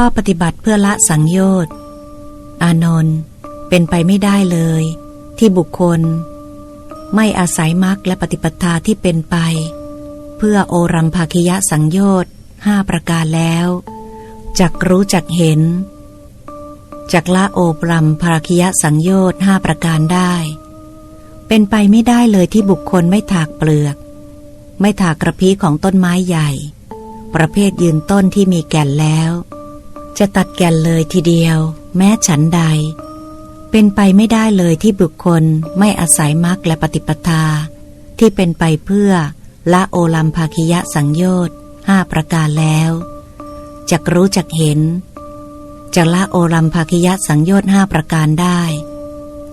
ข้อปฏิบัติเพื่อละสังโยชน์ อานนท์เป็นไปไม่ได้เลย ที่บุคคล ไม่อาศัยมรรคและปฏิปทาที่เป็นไป เพื่อโอรัมภาคิยะสังโยชน์ห้าประการแล้วจักรู้จักเห็นจักละโอปรัมภาคิยะสังโยชน์ห้าประการได้ เป็นไปไม่ได้เลยที่บุคคลไม่ถากเปลือก ไม่ถากกระพี้ของต้นไม้ใหญ่ ประเภทยืนต้นที่มีแก่นแล้ว จะตัดแก่นเลยทีเดียว แม้ฉันใด เป็นไปไม่ได้เลยที่บุคคลไม่อาศัยมรรคและปฏิปทา ที่เป็นไปเพื่อละโอลัมภาคิยะสังโยชน์ห้าประการแล้วจักรู้จักเห็นจะละโอรัมภาคิยะสังโยชน์ห้าประการได้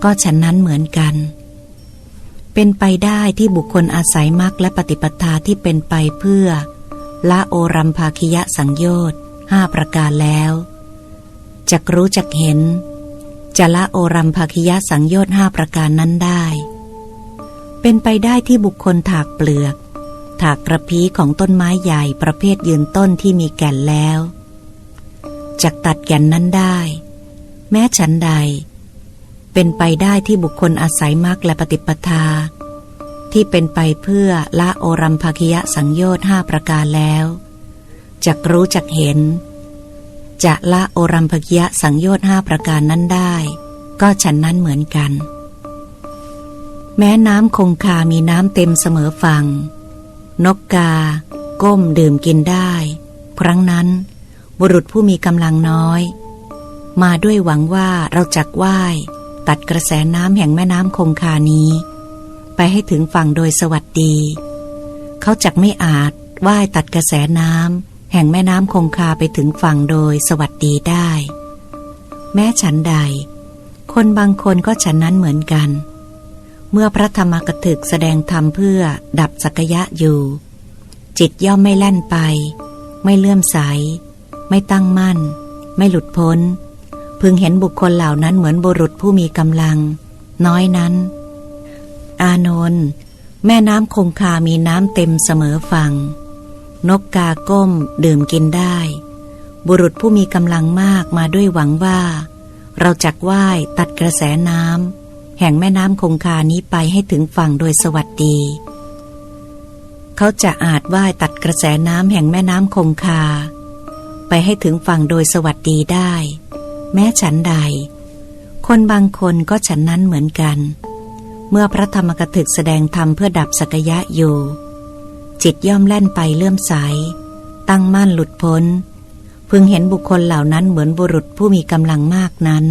ก็ฉันนั้นเหมือนกัน เป็นไปได้ที่บุคคลอาศัยมรรคและปฏิปทาที่เป็นไปเพื่อละโอรัมภาคิยะสังโยชน์ ห้าประการแล้วจักรู้จักเห็นจะละโอรัมภคิยะสังโยชน์ห้าประการนั้นได้ เป็นไปได้ที่บุคคลถากเปลือก ถากกระพี้ของต้นไม้ใหญ่ประเภทยืนต้นที่มีแก่นแล้วจักตัดแก่นนั้นได้ แม้ฉันใด เป็นไปได้ที่บุคคลอาศัยมรรคและปฏิปทา ที่เป็นไปเพื่อละโอรัมภคิยะสังโยชน์ห้าประการแล้ว จักรู้จักเห็น จะละโอรัมภคิยะสังโยชน์ห้าประการนั้นได้ ก็ฉันนั้นเหมือนกัน แม้น้ำคงคามีน้ำเต็มเสมอฝั่ง นกกา ก้มดื่มกินได้ ครั้งนั้นบุรุษผู้มีกำลังน้อย มาด้วยหวังว่าเราจักว่ายตัดกระแสน้ำแห่งแม่น้ำคงคานี้ ไปให้ถึงฝั่งโดยสวัสดี เขาจักไม่อาจว่ายตัดกระแสน้ำ แห่งแม่น้ำคงคาไปถึงฝั่งโดยสวัสดีได้ แม้ฉันใด คนบางคนก็ฉันนั้นเหมือนกัน เมื่อพระธรรมกถึกแสดงธรรมเพื่อดับสักยะอยู่ จิตย่อมไม่แล่นไป ไม่เลื่อมใส ไม่ตั้งมั่น ไม่หลุดพ้น พึงเห็นบุคคลเหล่านั้นเหมือนบุรุษผู้มีกำลัง น้อยนั้น อานนท์แม่น้ำคงคามีน้ำเต็มเสมอฝั่ง นกกาก้มดื่มกินได้ บุรุษผู้มีกำลังมากมาด้วยหวังว่า เราจักว่ายตัดกระแสน้ำแห่งแม่น้ำคงคานี้ไปให้ถึงฝั่งโดยสวัสดี เขาจะอาจว่ายตัดกระแสน้ำแห่งแม่น้ำคงคา ไปให้ถึงฝั่งโดยสวัสดีได้ แม้ฉันใด คนบางคนก็ฉันนั้นเหมือนกัน เมื่อพระธรรมกถึกแสดงธรรมเพื่อดับสักยะอยู่ จิตย่อมแล่นไปเลื่อมใส ตั้งมั่นหลุดพ้น พึงเห็นบุคคลเหล่านั้นเหมือนบุรุษผู้มีกำลังมากนั้น